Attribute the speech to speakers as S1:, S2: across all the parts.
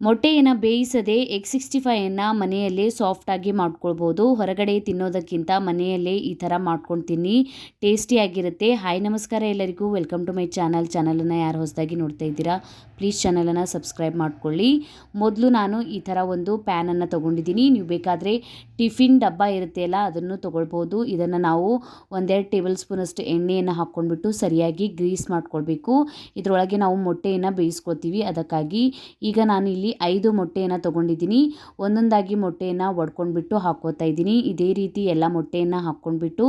S1: ಮೊಟ್ಟೆಯನ್ನು ಬೇಯಿಸದೆ egg sixty ಫೈಯನ್ನು ಮನೆಯಲ್ಲೇ ಸಾಫ್ಟಾಗಿ ಮಾಡ್ಕೊಳ್ಬೋದು. ಹೊರಗಡೆ ತಿನ್ನೋದಕ್ಕಿಂತ ಮನೆಯಲ್ಲೇ ಈ ಥರ ಮಾಡ್ಕೊಂಡು ತಿನ್ನಿ ಟೇಸ್ಟಿಯಾಗಿರುತ್ತೆ ಹಾಯ್, ನಮಸ್ಕಾರ ಎಲ್ಲರಿಗೂ. ವೆಲ್ಕಮ್ ಟು ಮೈ ಚಾನಲ್ ಚಾನಲನ್ನು ಯಾರು ಹೊಸದಾಗಿ ನೋಡ್ತಾ ಇದ್ದೀರಾ? ಪ್ಲೀಸ್ ಚಾನಲನ್ನು ಸಬ್ಸ್ಕ್ರೈಬ್ ಮಾಡ್ಕೊಳ್ಳಿ. ಮೊದಲು ನಾನು ಈ ಥರ ಒಂದು ಪ್ಯಾನನ್ನು ತೊಗೊಂಡಿದ್ದೀನಿ. ನೀವು ಬೇಕಾದರೆ ಟಿಫಿನ್ ಡಬ್ಬ ಇರುತ್ತೆ ಅಲ್ಲ, ಅದನ್ನು ತೊಗೊಳ್ಬೋದು. ಇದನ್ನು ನಾವು ಒಂದೆರಡು ಟೇಬಲ್ ಸ್ಪೂನಷ್ಟು ಎಣ್ಣೆಯನ್ನು ಹಾಕ್ಕೊಂಡ್ಬಿಟ್ಟು ಸರಿಯಾಗಿ ಗ್ರೀಸ್ ಮಾಡ್ಕೊಳ್ಬೇಕು. ಇದರೊಳಗೆ ನಾವು ಮೊಟ್ಟೆಯನ್ನು ಬೇಯಿಸ್ಕೊತೀವಿ ಅದಕ್ಕಾಗಿ ಈಗ ನಾನು ಇಲ್ಲಿ ಐದು ಮೊಟ್ಟೆಯನ್ನು ತೊಗೊಂಡಿದ್ದೀನಿ. ಒಂದೊಂದಾಗಿ ಮೊಟ್ಟೆಯನ್ನು ಒಡ್ಕೊಂಡ್ಬಿಟ್ಟು ಹಾಕೋತಾ ಇದ್ದೀನಿ. ಇದೇ ರೀತಿ ಎಲ್ಲ ಮೊಟ್ಟೆಯನ್ನು ಹಾಕ್ಕೊಂಡ್ಬಿಟ್ಟು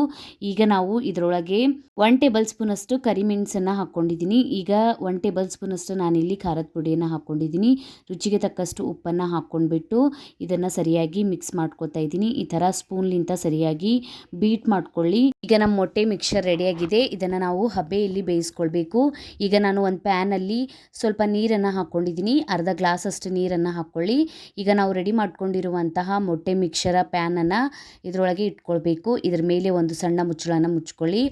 S1: ಈಗ ನಾವು ಇದರೊಳಗೆ ಒನ್ ಟೇಬಲ್ ಸ್ಪೂನಷ್ಟು ಕರಿಮೆಣಸನ್ನು ಹಾಕ್ಕೊಂಡಿದ್ದೀನಿ. ಈಗ ಒನ್ ಟೇಬಲ್ ಸ್ಪೂನಷ್ಟು ನಾನಿಲ್ಲಿ ಖಾರದ ಪುಡಿಯನ್ನು ಹಾಕ್ಕೊಂಡಿದ್ದೀನಿ ರುಚಿಗೆ ತಕ್ಕಷ್ಟು ಉಪ್ಪನ್ನು ಹಾಕ್ಕೊಂಡ್ಬಿಟ್ಟು ಇದನ್ನು ಸರಿಯಾಗಿ ಮಿಕ್ಸ್ ಮಾಡ್ಕೊತಾ ಇದ್ದೀನಿ. ಈ ಥರ ಸ್ಪೂನ್ಲಿಂದ ಸರಿಯಾಗಿ ಬೀಟ್ ಮಾಡ್ಕೊಳ್ಳಿ. ಈಗ ನಮ್ಮ ಮೊಟ್ಟೆ ಮಿಕ್ಸರ್ ರೆಡಿಯಾಗಿದೆ ಇದನ್ನು ನಾವು ಹಬೆಯಲ್ಲಿ ಬೇಯಿಸ್ಕೊಳ್ಬೇಕು. ಈಗ ನಾನು ಒಂದು ಪ್ಯಾನಲ್ಲಿ ಸ್ವಲ್ಪ ನೀರನ್ನು ಹಾಕ್ಕೊಂಡಿದ್ದೀನಿ ಅರ್ಧ ಗ್ಲಾಸ್ ಅಷ್ಟು ನೀರನ್ನು ಹಾಕ್ಕೊಳ್ಳಿ ಈಗ ನಾವು ರೆಡಿ ಮಾಡ್ಕೊಂಡಿರುವಂತಹ ಮೊಟ್ಟೆ ಮಿಕ್ಸರ ಪ್ಯಾನನ್ನು ಇದರೊಳಗೆ ಇಟ್ಕೊಳ್ಬೇಕು. ಇದ್ರ ಮೇಲೆ ಒಂದು ಸಣ್ಣ ಮುಚ್ಚಳನ ಮುಚ್ಕೊಳ್ಳಿ.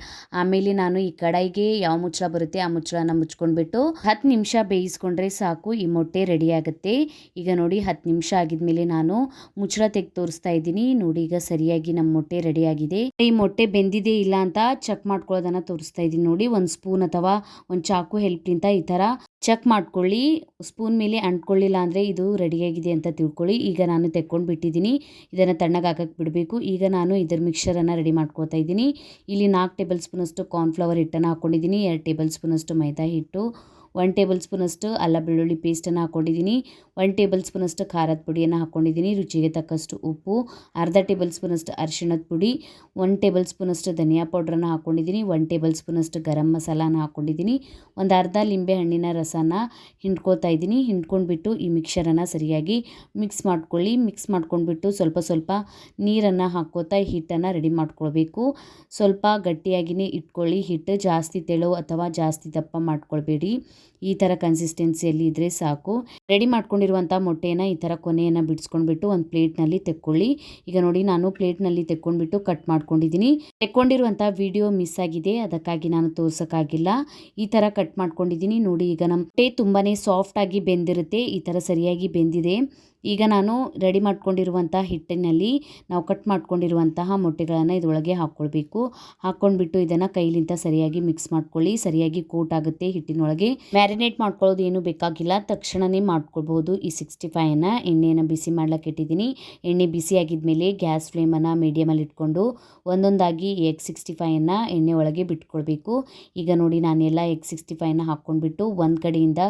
S1: ಆಮೇಲೆ ನಾನು ಈ ಕಡಾಯಿಗೆ ಯಾವ ಮುಚ್ಚಳ ಬರುತ್ತೆ ಆ ಮುಚ್ಚಳನ ಮುಚ್ಕೊಂಡ್ಬಿಟ್ಟು ಹತ್ತು ನಿಮಿಷ ಬೇಯಿಸ್ಕೊಂಡ್ರೆ ಸಾಕು, ಈ ಮೊಟ್ಟೆ ರೆಡಿ ಆಗುತ್ತೆ. ಈಗ ನೋಡಿ, ಹತ್ತು ನಿಮಿಷ ಆಗಿದ್ಮೇಲೆ ನಾನು ಮುಚ್ಚಳ ತೆಗೆದು ತೋರಿಸ್ತಾ ಇದ್ದೀನಿ. ನೋಡಿ, ಈಗ ಸರಿಯಾಗಿ ನಮ್ಮ ಮೊಟ್ಟೆ ರೆಡಿ ಆಗಿದೆ. ಈ ಮೊಟ್ಟೆ ಬೆಂದಿದೆ ಇಲ್ಲ ಅಂತ ಚೆಕ್ ಮಾಡ್ಕೊಳ್ಳೋದನ್ನ ತೋರಿಸ್ತಾ ಇದ್ದೀನಿ. ನೋಡಿ, ಒಂದು ಸ್ಪೂನ್ ಅಥವಾ ಒಂದು ಚಾಕು ಹೆಲ್ಪ್ನಿಂದ ಈ ಥರ ಚೆಕ್ ಮಾಡ್ಕೊಳ್ಳಿ. ಸ್ಪೂನ್ ಮೇಲೆ ಅಂಟ್ಕೊಳ್ಳಿಲ್ಲ ಅಂದರೆ ಇದು ರೆಡಿಯಾಗಿದೆ ಅಂತ ತಿಳ್ಕೊಳ್ಳಿ. ಈಗ ನಾನು ತೆಕ್ಕೊಂಡು ಬಿಟ್ಟಿದ್ದೀನಿ. ಇದನ್ನು ತಣ್ಣಗೆ ಬಿಡಬೇಕು. ಈಗ ನಾನು ಇದರ ಮಿಕ್ಸರನ್ನು ರೆಡಿ ಮಾಡ್ಕೋತಾ ಇದ್ದೀನಿ. ಇಲ್ಲಿ ನಾಲ್ಕು ಟೇಬಲ್ ಸ್ಪೂನಷ್ಟು ಕಾರ್ನ್ಫ್ಲವರ್ ಹಿಟ್ಟನ್ನು ಹಾಕ್ಕೊಂಡಿದ್ದೀನಿ ಎರಡು ಟೇಬಲ್ ಸ್ಪೂನಷ್ಟು ಮೈದಾ ಹಿಟ್ಟು. ಒನ್ ಟೇಬಲ್ ಸ್ಪೂನಷ್ಟು ಅಲ್ಲ ಬೆಳ್ಳುಳ್ಳಿ ಪೇಸ್ಟನ್ನು ಹಾಕ್ಕೊಂಡಿದ್ದೀನಿ ಒನ್ ಟೇಬಲ್ ಸ್ಪೂನಷ್ಟು ಖಾರದ ಪುಡಿಯನ್ನು ಹಾಕ್ಕೊಂಡಿದ್ದೀನಿ ರುಚಿಗೆ ತಕ್ಕಷ್ಟು ಉಪ್ಪು, ಅರ್ಧ ಟೇಬಲ್ ಸ್ಪೂನಷ್ಟು ಅರಿಶಿಣದ ಪುಡಿ ಒನ್ ಟೇಬಲ್ ಸ್ಪೂನಷ್ಟು ಧನಿಯಾ ಪೌಡ್ರನ್ನು ಹಾಕ್ಕೊಂಡಿದ್ದೀನಿ ಒನ್ ಟೇಬಲ್ ಸ್ಪೂನಷ್ಟು ಗರಂ ಮಸಾಲಾನ ಹಾಕ್ಕೊಂಡಿದ್ದೀನಿ ಒಂದು ಅರ್ಧ ಲಿಂಬೆ ಹಣ್ಣಿನ ರಸನ ಹಿಂಡ್ಕೋತಾ ಇದ್ದೀನಿ. ಹಿಂಡ್ಕೊಂಡ್ಬಿಟ್ಟು ಈ ಮಿಕ್ಸರನ್ನು ಸರಿಯಾಗಿ ಮಿಕ್ಸ್ ಮಾಡ್ಕೊಳ್ಳಿ. ಮಿಕ್ಸ್ ಮಾಡ್ಕೊಂಡ್ಬಿಟ್ಟು ಸ್ವಲ್ಪ ಸ್ವಲ್ಪ ನೀರನ್ನು ಹಾಕ್ಕೋತಾ ಹಿಟ್ಟನ್ನು ರೆಡಿ ಮಾಡ್ಕೊಳ್ಬೇಕು. ಸ್ವಲ್ಪ ಗಟ್ಟಿಯಾಗಿಯೇ ಇಟ್ಕೊಳ್ಳಿ. ಹಿಟ್ಟು ಜಾಸ್ತಿ ತೆಳು ಅಥವಾ ಜಾಸ್ತಿ ದಪ್ಪ ಮಾಡ್ಕೊಳ್ಬೇಡಿ. ಈ ಥರ ಕನ್ಸಿಸ್ಟೆನ್ಸಿಯಲ್ಲಿ ಇದ್ದರೆ ಸಾಕು. ರೆಡಿ ಮಾಡ್ಕೊಂಡಿರುವಂಥ ಮೊಟ್ಟೆಯನ್ನು ಈ ಥರ ಕೊನೆಯನ್ನು ಬಿಡಿಸ್ಕೊಂಡ್ಬಿಟ್ಟು ಒಂದು ಪ್ಲೇಟ್ನಲ್ಲಿ ತೆಕ್ಕೊಳ್ಳಿ. ಈಗ ನೋಡಿ ನಾನು ಪ್ಲೇಟ್ನಲ್ಲಿ ತೆಕ್ಕೊಂಡ್ಬಿಟ್ಟು ಕಟ್ ಮಾಡ್ಕೊಂಡಿದ್ದೀನಿ. ತೆಕ್ಕೊಂಡಿರುವಂಥ ವಿಡಿಯೋ ಮಿಸ್ ಆಗಿದೆ, ಅದಕ್ಕಾಗಿ ನಾನು ತೋರ್ಸೋಕ್ಕಾಗಿಲ್ಲ. ಈ ಥರ ಕಟ್ ಮಾಡ್ಕೊಂಡಿದ್ದೀನಿ. ನೋಡಿ ಈಗ ನಮ್ಮ ಮೊಟ್ಟೆ ತುಂಬಾ ಸಾಫ್ಟಾಗಿ ಬೆಂದಿರುತ್ತೆ. ಈ ಥರ ಸರಿಯಾಗಿ ಬೆಂದಿದೆ. ಈಗ ನಾನು ರೆಡಿ ಮಾಡ್ಕೊಂಡಿರುವಂಥ ಹಿಟ್ಟಿನಲ್ಲಿ ನಾವು ಕಟ್ ಮಾಡ್ಕೊಂಡಿರುವಂತಹ ಮೊಟ್ಟೆಗಳನ್ನು ಇದರೊಳಗೆ ಹಾಕ್ಕೊಳ್ಬೇಕು. ಹಾಕ್ಕೊಂಡ್ಬಿಟ್ಟು ಇದನ್ನು ಕೈಲಿಂದ ಸರಿಯಾಗಿ ಮಿಕ್ಸ್ ಮಾಡ್ಕೊಳ್ಳಿ. ಸರಿಯಾಗಿ ಕೋಟ್ ಆಗುತ್ತೆ ಹಿಟ್ಟಿನೊಳಗೆ. ಮ್ಯಾರಿನೇಟ್ ಮಾಡ್ಕೊಳ್ಳೋದು ಏನು ಬೇಕಾಗಿಲ್ಲ. ತಕ್ಷಣವೇ ಮಾಡ್ಕೊಳ್ಬೋದು ಈ ಸಿಕ್ಸ್ಟಿ ಫೈನ ಎಣ್ಣೆಯನ್ನು ಬಿಸಿ ಮಾಡ್ಲಿಕ್ಕೆ ಇಟ್ಟಿದ್ದೀನಿ. ಎಣ್ಣೆ ಬಿಸಿ ಆಗಿದ್ಮೇಲೆ ಗ್ಯಾಸ್ ಫ್ಲೇಮನ್ನು ಮೀಡಿಯಮಲ್ಲಿ ಇಟ್ಕೊಂಡು ಒಂದೊಂದಾಗಿ ಎಗ್ ಸಿಕ್ಸ್ಟಿ ಫೈನ ಎಣ್ಣೆ ಒಳಗೆ ಬಿಟ್ಕೊಳ್ಬೇಕು. ಈಗ ನೋಡಿ ನಾನೆಲ್ಲ ಎಗ್ ಸಿಕ್ಸ್ಟಿ ಫೈನ ಹಾಕ್ಕೊಂಡ್ಬಿಟ್ಟು ಒಂದು ಕಡೆಯಿಂದ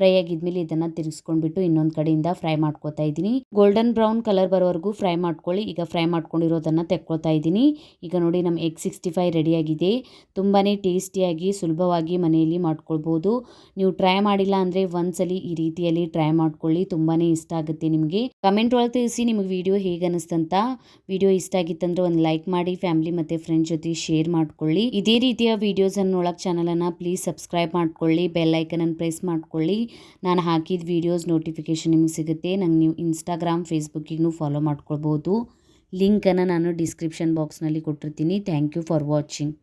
S1: ಫ್ರೈ ಆಗಿದ್ಮೇಲೆ ಇದನ್ನು ತಿರುಗಿಸ್ಕೊಂಡ್ಬಿಟ್ಟು ಇನ್ನೊಂದು ಕಡೆಯಿಂದ ಫ್ರೈ ಮಾಡ್ಕೊತಾ ಇದ್ದೀನಿ. ಗೋಲ್ಡನ್ ಬ್ರೌನ್ ಕಲರ್ ಬರೋವರೆಗೂ ಫ್ರೈ ಮಾಡ್ಕೊಳ್ಳಿ. ಈಗ ಫ್ರೈ ಮಾಡ್ಕೊಂಡಿರೋದನ್ನು ತೆಕ್ಕೊಳ್ತಾ ಇದ್ದೀನಿ. ಈಗ ನೋಡಿ ನಮ್ಮ ಎಗ್ ಸಿಕ್ಸ್ಟಿ ಫೈ ರೆಡಿಯಾಗಿದೆ ತುಂಬಾ ಟೇಸ್ಟಿಯಾಗಿ ಸುಲಭವಾಗಿ ಮನೆಯಲ್ಲಿ ಮಾಡ್ಕೊಳ್ಬೋದು. ನೀವು ಟ್ರೈ ಮಾಡಿಲ್ಲ ಅಂದರೆ ಒಂದ್ಸಲಿ ಈ ರೀತಿಯಲ್ಲಿ ಟ್ರೈ ಮಾಡ್ಕೊಳ್ಳಿ. ತುಂಬಾ ಇಷ್ಟ ಆಗುತ್ತೆ ನಿಮಗೆ. ಕಮೆಂಟ್ ಒಳಗೆ ತಿಳಿಸಿ ನಿಮಗೆ ವಿಡಿಯೋ ಹೇಗೆ ಅನಿಸ್ತಂತ ವಿಡಿಯೋ ಇಷ್ಟ ಆಗಿತ್ತಂದ್ರೆ ಒಂದು ಲೈಕ್ ಮಾಡಿ ಫ್ಯಾಮಿಲಿ ಮತ್ತು ಫ್ರೆಂಡ್ಸ್ ಜೊತೆ ಶೇರ್ ಮಾಡ್ಕೊಳ್ಳಿ. ಇದೇ ರೀತಿಯ ವೀಡಿಯೋಸನ್ನು ನೋಡೋಕೆ ಚಾನಲನ್ನು ಪ್ಲೀಸ್ ಸಬ್ಸ್ಕ್ರೈಬ್ ಮಾಡ್ಕೊಳ್ಳಿ. ಬೆಲ್ ಐಕನನ್ನು ಪ್ರೆಸ್ ಮಾಡ್ಕೊಳ್ಳಿ. ನಾನು ಹಾಕಿದ ವೀಡಿಯೋಸ್ ನೋಟಿಫಿಕೇಷನ್ ನಿಮಗೆ ಸಿಗುತ್ತೆ. ನಂಗೆ ನೀವು ಇನ್ಸ್ಟಾಗ್ರಾಮ್ ಫೇಸ್ಬುಕ್ಕಿಗೂ ಫಾಲೋ ಮಾಡ್ಕೊಳ್ಬೋದು. ಲಿಂಕನ್ನು ನಾನು ಡಿಸ್ಕ್ರಿಪ್ಷನ್ ಬಾಕ್ಸ್ನಲ್ಲಿ ಕೊಟ್ಟಿರ್ತೀನಿ. Thank you for watching